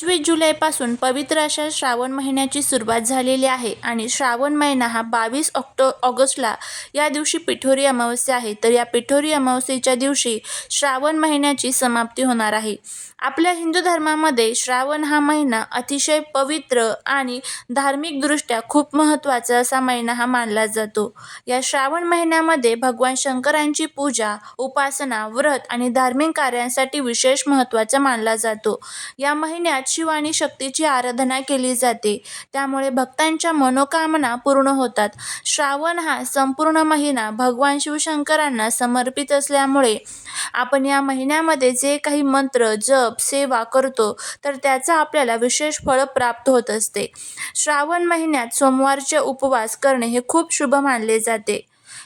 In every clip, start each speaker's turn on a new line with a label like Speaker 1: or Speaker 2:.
Speaker 1: पंचवीस जुलैपासून पवित्र अशा श्रावण महिन्याची सुरुवात झालेली आहे आणि श्रावण महिना हा बावीस ऑक्टो ऑगस्टला या दिवशी पिठोरी अमावस्या आहे. तर या पिठोरी अमावस्येच्या दिवशी श्रावण महिन्याची समाप्ती होणार आहे. आपल्या हिंदू धर्मामध्ये श्रावण हा महिना अतिशय पवित्र आणि धार्मिकदृष्ट्या खूप महत्त्वाचा असा महिना हा मानला जातो. या श्रावण महिन्यामध्ये भगवान शंकरांची पूजा उपासना व्रत आणि धार्मिक कार्यांसाठी विशेष महत्त्वाचा मानला जातो. या महिन्यात शिव आणि शक्तीची आराधना केली जाते. त्यामुळे भक्तांच्या मनोकामना पूर्ण होतात. श्रावण हा संपूर्ण महिना भगवान शिवशंकरांना समर्पित असल्यामुळे आपण या महिन्यामध्ये जे काही मंत्र जप सेवा करतो तर त्याचा आपल्याला विशेष फळ प्राप्त होत असते. श्रावण महिन्यात सोमवारचे उपवास करणे हे खूप शुभ मानले जाते.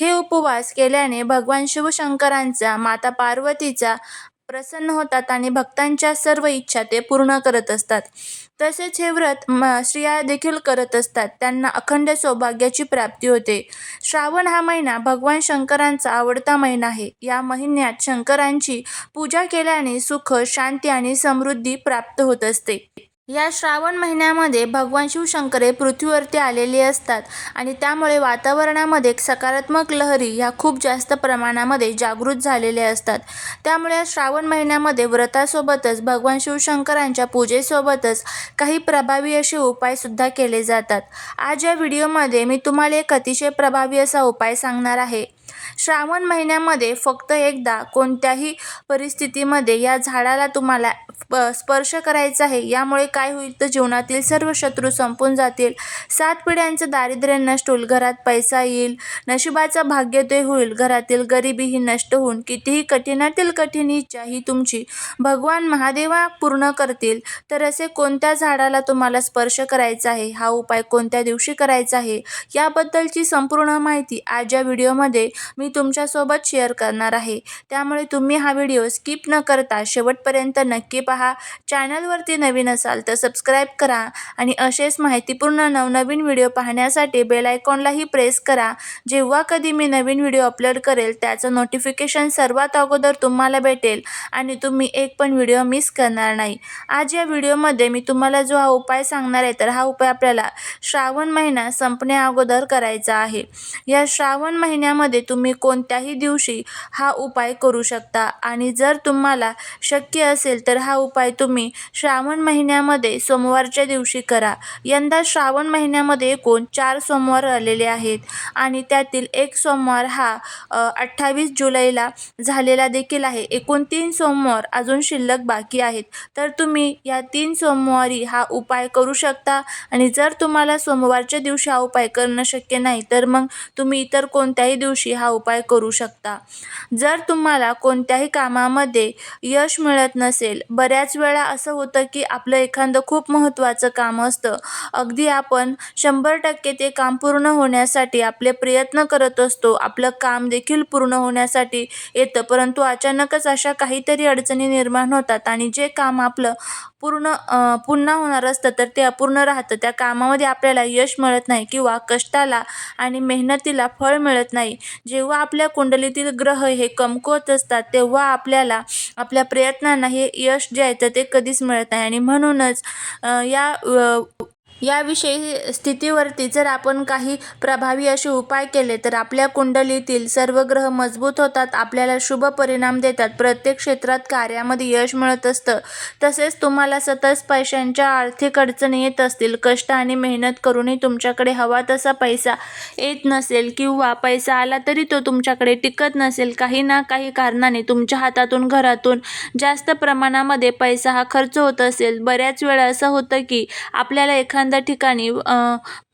Speaker 1: हे उपवास केल्याने भगवान शिवशंकरांचा माता पार्वतीचा प्रसन्न होतात आणि भक्तांच्या सर्व इच्छा ते पूर्ण करत असतात. तसेच हे व्रत म स्त्रिया देखील करत असतात. त्यांना अखंड सौभाग्याची प्राप्ती होते. श्रावण हा महिना भगवान शंकरांचा आवडता महिना आहे. या महिन्यात शंकरांची पूजा केल्याने सुख शांती आणि समृद्धी प्राप्त होत असते. या श्रावण महिन्यामध्ये भगवान शिवशंकरे हे पृथ्वीवरती आलेले असतात आणि त्यामुळे वातावरणामध्ये सकारात्मक लहरी ह्या खूप जास्त प्रमाणामध्ये जागृत झालेल्या असतात. त्यामुळे श्रावण महिन्यामध्ये व्रतासोबतच भगवान शिवशंकरांच्या पूजेसोबतच काही प्रभावी असे उपायसुद्धा केले जातात. आज या व्हिडिओमध्ये मी तुम्हाला एक अतिशय प्रभावी असा उपाय सांगणार आहे. श्रावण महिन्यामध्ये फक्त एकदा कोणत्याही परिस्थितीमध्ये या झाडाला तुम्हाला स्पर्श करायचा आहे. यामुळे काय होईल तर जीवनातील सर्व शत्रू संपून जातील. सात पिढ्यांचं दारिद्र्य नष्ट होईल. घरात पैसा येईल. नशिबाचा भाग्योदय होईल. घरातील गरिबीही नष्ट होऊन कितीही कठीणातील कठीण इच्छा ही तुमची भगवान महादेवा पूर्ण करतील. तर असे कोणत्या झाडाला तुम्हाला स्पर्श करायचा आहे? हा उपाय कोणत्या दिवशी करायचा आहे? याबद्दलची संपूर्ण माहिती आज या व्हिडिओमध्ये मी तुमच्यासोबत शेअर करणार आहे. त्यामुळे तुम्ही हा व्हिडिओ स्किप न करता शेवटपर्यंत नक्की पहा. चॅनलवरती नवीन असाल तर सबस्क्राईब करा आणि असेच माहितीपूर्ण नवनवीन व्हिडिओ पाहण्यासाठी बेल आयकॉनलाही प्रेस करा. जेव्हा कधी मी नवीन व्हिडिओ अपलोड करेल त्याचं नोटिफिकेशन सर्वात अगोदर तुम्हाला भेटेल आणि तुम्ही एक पण व्हिडिओ मिस करणार नाही. आज या व्हिडिओमध्ये मी तुम्हाला जो हा उपाय सांगणार आहे तर हा उपाय आपल्याला श्रावण महिना संपण्या अगोदर करायचा आहे. या श्रावण महिन्यामध्ये तुम्ही कोणत्याही दिवशी हा उपाय करू शकता आणि जर तुम्हाला शक्य असेल तर हा उपाय तुम्ही श्रावण महिन्यामध्ये सोमवारच्या दिवशी करा. यंदा श्रावण महिन्यामध्ये एकूण चार सोमवार आलेले आहेत आणि त्यातील एक सोमवार हा अठ्ठावीस जुलैला झालेला देखील आहे. एकूण तीन सोमवार अजून शिल्लक बाकी आहेत. तर तुम्ही या तीन सोमवारी हा उपाय करू शकता आणि जर तुम्हाला सोमवारच्या दिवशी हा उपाय करणं शक्य नाही तर मग तुम्ही इतर कोणत्याही दिवशी हा उपाय करू शकता. जर तुम्हाला कोणत्याही कामामध्ये यश मिळत नसेल बऱ्याच वेळा असं होतं की आपलं एखादं खूप महत्त्वाचं काम असतं. अगदी आपण शंभर टक्के ते काम पूर्ण होण्यासाठी आपले प्रयत्न करत असतो. आपलं काम देखील पूर्ण होण्यासाठी येतं. परंतु अचानकच अशा काहीतरी अडचणी निर्माण होतात आणि जे काम आपलं पूर्ण पुन्हा होणार असतं तर ते अपूर्ण राहतं. त्या कामामध्ये आपल्याला यश मिळत नाही किंवा कष्टाला आणि मेहनतीला फळ मिळत नाही. जेव्हा आपल्या कुंडलीतील ग्रह हे कमकुवत असतात तेव्हा आपल्याला आपल्या प्रयत्नांना हे यश जे आहे तर ते कधीच मिळत नाही. आणि म्हणूनच या याविषयी स्थितीवरती जर आपण काही प्रभावी असे उपाय केले तर आपल्या कुंडलीतील सर्व ग्रह मजबूत होतात आपल्याला शुभ परिणाम देतात. प्रत्येक क्षेत्रात कार्यामध्ये यश मिळत असतं. तसेच तुम्हाला सतत पैशांच्या आर्थिक अडचणी येत असतील. कष्ट आणि मेहनत करूनही तुमच्याकडे हवा तसा पैसा येत नसेल किंवा पैसा आला तरी तो तुमच्याकडे टिकत नसेल. काही ना काही कारणाने तुमच्या हातातून घरातून जास्त प्रमाणामध्ये पैसा हा खर्च होत असेल. बऱ्याच वेळा असं होतं की आपल्याला एखाद एखाद्या ठिकाणी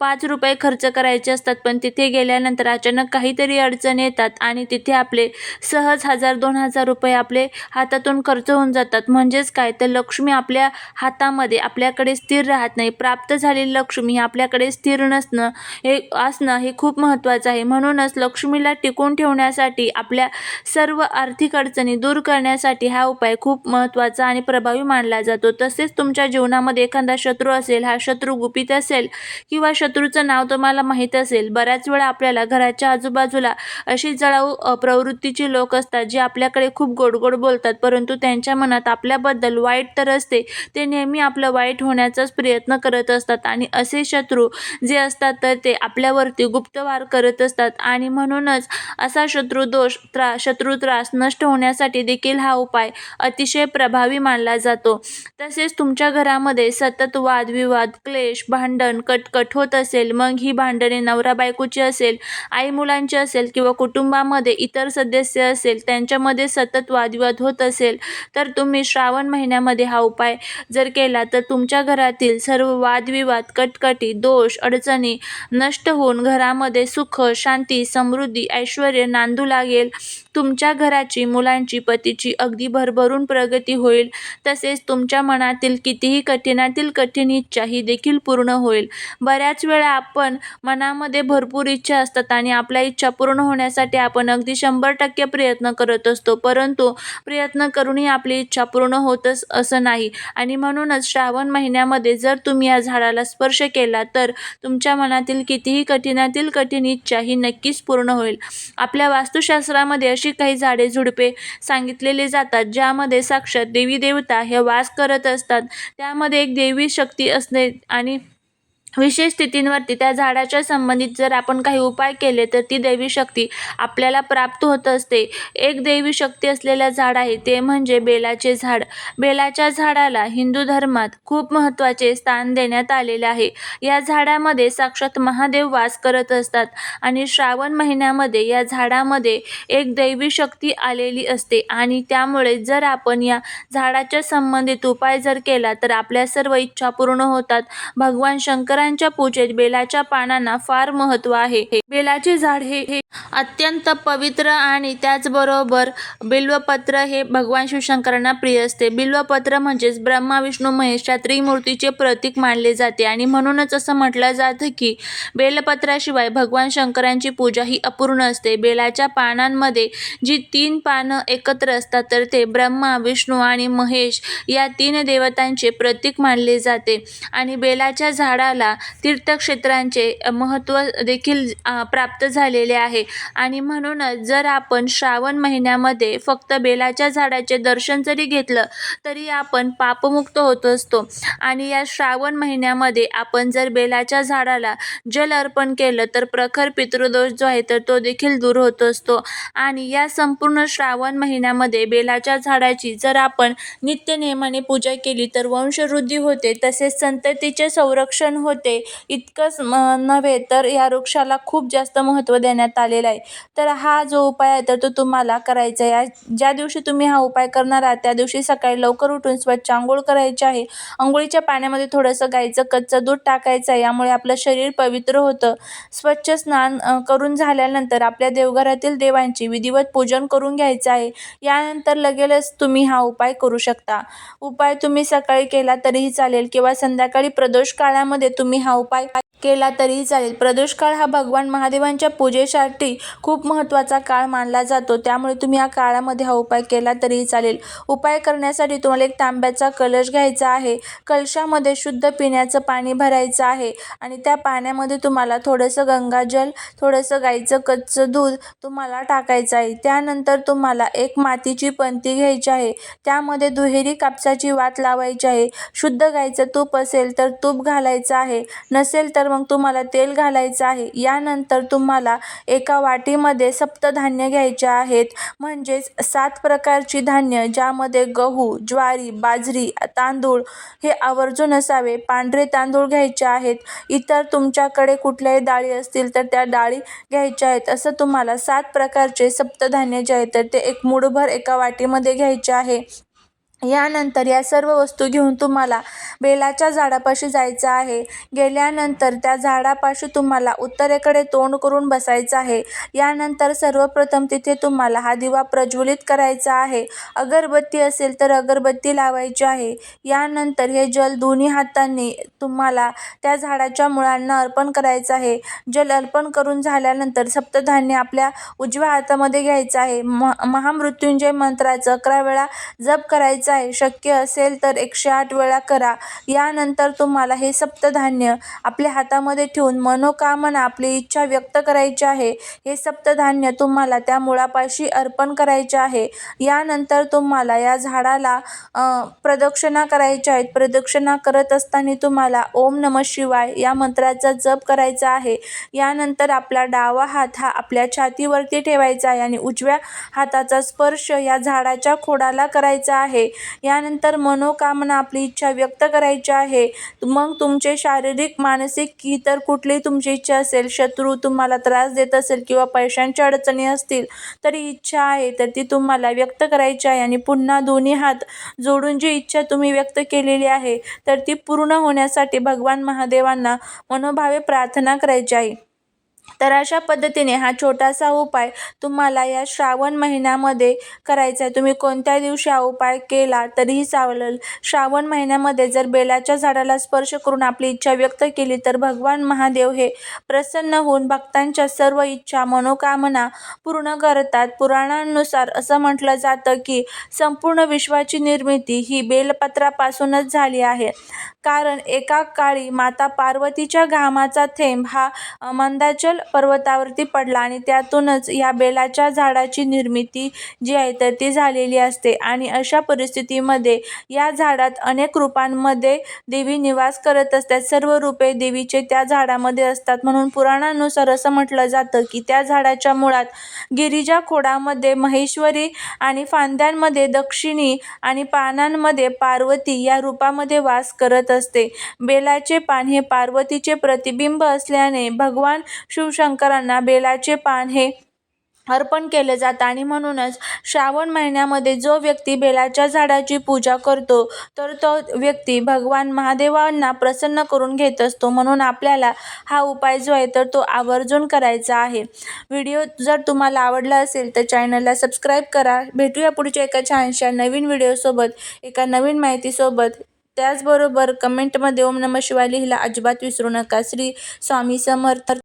Speaker 1: पाच रुपये खर्च करायचे असतात पण तिथे गेल्यानंतर अचानक काहीतरी अडचण येतात आणि तिथे आपले सहज हजार दोन हजार रुपये आपले हातातून खर्च होऊन जातात. म्हणजेच काय? तर लक्ष्मी आपल्या हातामध्ये आपल्याकडे स्थिर राहत नाही. प्राप्त झालेली लक्ष्मी आपल्याकडे स्थिर नसणं हे असणं हे खूप महत्त्वाचं आहे. म्हणूनच लक्ष्मीला टिकून ठेवण्यासाठी आपल्या सर्व आर्थिक अडचणी दूर करण्यासाठी हा उपाय खूप महत्त्वाचा आणि प्रभावी मानला जातो. तसेच तुमच्या जीवनामध्ये एखादा शत्रू असेल हा शत्रू गुपित असेल किंवा शत्रूचं नाव तुम्हाला माहीत असेल बऱ्याच वेळा आपल्याला घराच्या आजूबाजूला अशी जळाऊ प्रवृत्तीची लोक असतात जे आपल्याकडे खूप गोड गोड बोलतात परंतु त्यांच्या मनात आपल्याबद्दल वाईट तर असते ते नेहमी आपलं वाईट होण्याचाच प्रयत्न करत असतात आणि असे शत्रू जे असतात तर ते आपल्यावरती गुप्तवार करत असतात आणि म्हणूनच असा शत्रू दोष त्रा शत्रू त्रास नष्ट होण्यासाठी देखील हा उपाय अतिशय प्रभावी मानला जातो. तसेच तुमच्या घरामध्ये सतत वादविवाद क्लेश भांडण कटकट होत असेल मग ही भांडणे नवरा बायकोची असेल आई मुलांची असेल किंवा कुटुंबामध्ये इतर सदस्य असेल त्यांच्यामध्ये सतत वादविवाद होत असेल तर तुम्ही श्रावण महिन्यामध्ये हा उपाय जर केला तर तुमच्या घरातील सर्व वादविवाद कटकटी दोष अडचणी नष्ट होऊन घरामध्ये सुख शांती समृद्धी ऐश्वर नांदू लागेल. तुमच्या घराची मुलांची पतीची अगदी भरभरून प्रगती होईल. तसेच तुमच्या मनातील कितीही कठीणातील कठीण इच्छा ही देखील पूर्ण होईल. बऱ्याच वेळा आपण मनामध्ये भरपूर इच्छा असतात आणि आपल्या इच्छा पूर्ण होण्यासाठी आपण अगदी शंभर टक्के प्रयत्न करत असतो. परंतु प्रयत्न करूनही आपली इच्छा पूर्ण होतच असं नाही. आणि म्हणूनच श्रावण महिन्यामध्ये जर तुम्ही या झाडाला स्पर्श केला तर तुमच्या मनातील कितीही कठीणातील कठीण इच्छा ही नक्कीच पूर्ण होईल. आपल्या वास्तुशास्त्रामध्ये अशी काही झाडे झुडपे सांगितलेले जातात ज्यामध्ये साक्षात देवी देवता हे वास करत असतात. त्यामध्ये एक देवी शक्ती असणे आणि विशेष स्थितींवरती त्या झाडाच्या संबंधित जर आपण काही उपाय केले तर ती दैवी शक्ती आपल्याला प्राप्त होत असते. एक दैवी शक्ती असलेलं झाड आहे ते म्हणजे बेलाचे झाड. बेलाच्या झाडाला हिंदू धर्मात खूप महत्त्वाचे स्थान देण्यात आलेले आहे. या झाडामध्ये साक्षात महादेव वास करत असतात आणि श्रावण महिन्यामध्ये या झाडामध्ये एक दैवी शक्ती आलेली असते आणि त्यामुळे जर आपण या झाडाच्या संबंधित उपाय जर केला तर आपल्या सर्व इच्छा पूर्ण होतात. भगवान शंकर शंकरांच्या पूजेत बेलाच्या पानांना फार महत्त्व आहे. बेलाचे झाड हे हे अत्यंत पवित्र आणि त्याचबरोबर बिल्वपत्र हे भगवान शिवशंकरांना प्रिय असते. बिल्वपत्र म्हणजेच ब्रह्मा विष्णू महेश या त्रिमूर्तीचे प्रतीक मानले जाते. आणि म्हणूनच असं म्हटलं जातं की बेलपत्राशिवाय भगवान शंकरांची पूजा ही अपूर्ण असते. बेलाच्या पानांमध्ये जी तीन पानं एकत्र असतात तर ते ब्रह्मा विष्णू आणि महेश या तीन देवतांचे प्रतीक मानले जाते. आणि बेलाच्या झाडाला तीर्थक्षेत्रांचे महत्त्व देखील प्राप्त झालेले आहे. आणि म्हणूनच जर आपण श्रावण महिन्यामध्ये फक्त बेलाच्या झाडाचे दर्शन जरी घेतलं तरी आपण पापमुक्त होत असतो. आणि या श्रावण महिन्यामध्ये आपण जर बेलाच्या झाडाला जल अर्पण केलं तर प्रखर पितृदोष जो आहे तर तो देखील दूर होत असतो. आणि या संपूर्ण श्रावण महिन्यामध्ये बेलाच्या झाडाची जर आपण नित्य नियमाने पूजा केली तर वंशवृद्धी होते. तसेच संततीचे संरक्षण होते. इतकंच म नव्हे तर या वृक्षाला खूप जास्त महत्त्व देण्यात आलेलं आहे. तर हा जो उपाय आहे तर तो तुम्हाला करायचा आहे. या- ज्या दिवशी तुम्ही हा उपाय करणार आहात त्या दिवशी सकाळी लवकर उठून स्वच्छ आंघोळ करायची आहे. आंघोळीच्या पाण्यामध्ये थोडंसं गाईचं कच्चं दूध टाकायचं आहे. यामुळे आपलं शरीर पवित्र होतं. स्वच्छ स्नान करून झाल्यानंतर आपल्या देवघरातील देवांची विधिवत पूजन करून घ्यायचं आहे. यानंतर लगेलच तुम्ही हा उपाय करू शकता. उपाय तुम्ही सकाळी केला तरीही चालेल किंवा संध्याकाळी प्रदोष काळामध्ये तुम्ही हा उपाय केला तरीही चालेल. प्रदोष काळ हा भगवान महादेवांच्या पूजेसाठी खूप महत्त्वाचा काळ मानला जातो. त्यामुळे तुम्ही या काळामध्ये हा उपाय केला तरीही चालेल. उपाय करण्यासाठी तुम्हाला एक तांब्याचा कलश घ्यायचा आहे. कलशामध्ये शुद्ध पिण्याचं पाणी भरायचं आहे आणि त्या पाण्यामध्ये तुम्हाला थोडंसं गंगाजल थोडंसं गाईचं कच्चं दूध तुम्हाला टाकायचं आहे. त्यानंतर तुम्हाला एक मातीची पंती घ्यायची आहे. त्यामध्ये दुहेरी कापसाची वात लावायची आहे. शुद्ध गाईचं तूप असेल तर तूप घालायचं आहे. नसेल तर मग तुम्हाला तेल घालायचं आहे. यानंतर तुम्हाला एका वाटीमध्ये सप्तधान्य घ्यायचे आहेत. म्हणजेच सात प्रकारची धान्य ज्यामध्ये गहू ज्वारी बाजरी तांदूळ हे आवर्जून असावे. पांढरे तांदूळ घ्यायचे आहेत. इतर तुमच्याकडे कुठल्याही डाळी असतील तर त्या डाळी घ्यायच्या आहेत. असं तुम्हाला सात प्रकारचे सप्तधान्य जे आहे तर ते एक मुठभर एका वाटीमध्ये घ्यायचे आहे. यानंतर या सर्व वस्तू घेऊन तुम्हाला बेलाच्या झाडापाशी जायचं आहे. गेल्यानंतर त्या झाडापाशी तुम्हाला उत्तरेकडे तोंड करून बसायचं आहे. यानंतर सर्वप्रथम तिथे तुम्हाला हा दिवा प्रज्वलित करायचा आहे. अगरबत्ती असेल तर अगरबत्ती लावायची आहे. यानंतर हे जल दोन्ही हातांनी तुम्हाला त्या झाडाच्या मुळांना अर्पण करायचं आहे. जल अर्पण करून झाल्यानंतर सप्तधान्य आपल्या उजव्या हातामध्ये घ्यायचं आहे. म महामृत्युंजय मंत्राचं अकरा वेळा जप करायचं जाईल. शक्य असेल तर एकशे आठ वेळा करा. यानंतर तुम्हाला हे सप्तधान्य आपल्या हातामध्ये ठेवून मनोकामना आपली इच्छा व्यक्त करायची आहे. हे सप्तधान्य तुम्हाला त्या मुळापाशी अर्पण करायचे आहे. यानंतर तुम्हाला या झाडाला प्रदक्षिणा करायच्या आहेत. प्रदक्षिणा करत असताना तुम्हाला ओम नम शिवाय या मंत्राचा जप करायचा आहे. यानंतर आपला डावा हात हा आपल्या छातीवरती ठेवायचा आहे आणि उजव्या हाताचा स्पर्श या झाडाच्या खोडाला करायचा आहे. यानंतर मनोकामना आपली इच्छा व्यक्त करायची आहे. मग तुमचे शारीरिक मानसिक की तर कुठलीही तुमची इच्छा असेल शत्रू तुम्हाला त्रास देत असेल किंवा पैशांच्या अडचणी असतील तरी इच्छा आहे तर ती तुम्हाला व्यक्त करायची आहे. आणि पुन्हा दोन्ही हात जोडून जी इच्छा तुम्ही व्यक्त केलेली आहे तर ती पूर्ण होण्यासाठी भगवान महादेवांना मनोभावे प्रार्थना करायची आहे. तर अशा पद्धतीने हा छोटासा उपाय तुम्हाला या श्रावण महिन्यामध्ये करायचा आहे. तुम्ही कोणत्या दिवशी हा उपाय केला तरीही चालेल. श्रावण महिन्यामध्ये जर बेलाच्या झाडाला स्पर्श करून आपली इच्छा व्यक्त केली तर भगवान महादेव हे प्रसन्न होऊन भक्तांच्या सर्व इच्छा मनोकामना पूर्ण करतात. पुराणांनुसार असं म्हटलं जातं की संपूर्ण विश्वाची निर्मिती ही बेलपत्रापासूनच झाली आहे. कारण एका काळी माता पार्वतीच्या घामाचा थेंब हा मंदाचल पर्वतावरती पडला आणि त्यातूनच या बेलाच्या झाडाची निर्मिती जी आहे तर ती झालेली असते. आणि अशा परिस्थितीमध्ये या झाडात अनेक रूपांमध्ये देवी निवास करत असतात. सर्व रूपे देवीचे त्या झाडामध्ये असतात. म्हणून पुराणानुसार असं म्हटलं जातं की त्या झाडाच्या मुळात गिरिजा खोडामध्ये महेश्वरी आणि फांद्यांमध्ये दक्षिणी आणि पानांमध्ये पार्वती या रूपामध्ये वास करत असते. बेलाचे पान हे पार्वतीचे प्रतिबिंब असल्याने भगवान शिवशंकरांना बेलाचे पान हे अर्पण केले जातं आणि म्हणूनच श्रावण महिन्यामध्ये जो व्यक्ती बेलाच्या झाडाची पूजा करतो तर तो व्यक्ती भगवान महादेवांना प्रसन्न करून घेत असतो. म्हणून आपल्याला हा उपाय जो आहे तर तो आवर्जून करायचा आहे. व्हिडिओ जर तुम्हाला आवडला असेल तर चॅनलला सबस्क्राईब करा. भेटूया पुढच्या एका छानशा नवीन व्हिडिओसोबत एका नवीन माहितीसोबत त्याचबरोबर कमेंटमध्ये ओम नम शिवाय लिहिला अजिबात विसरू नका. श्री स्वामी समर्थ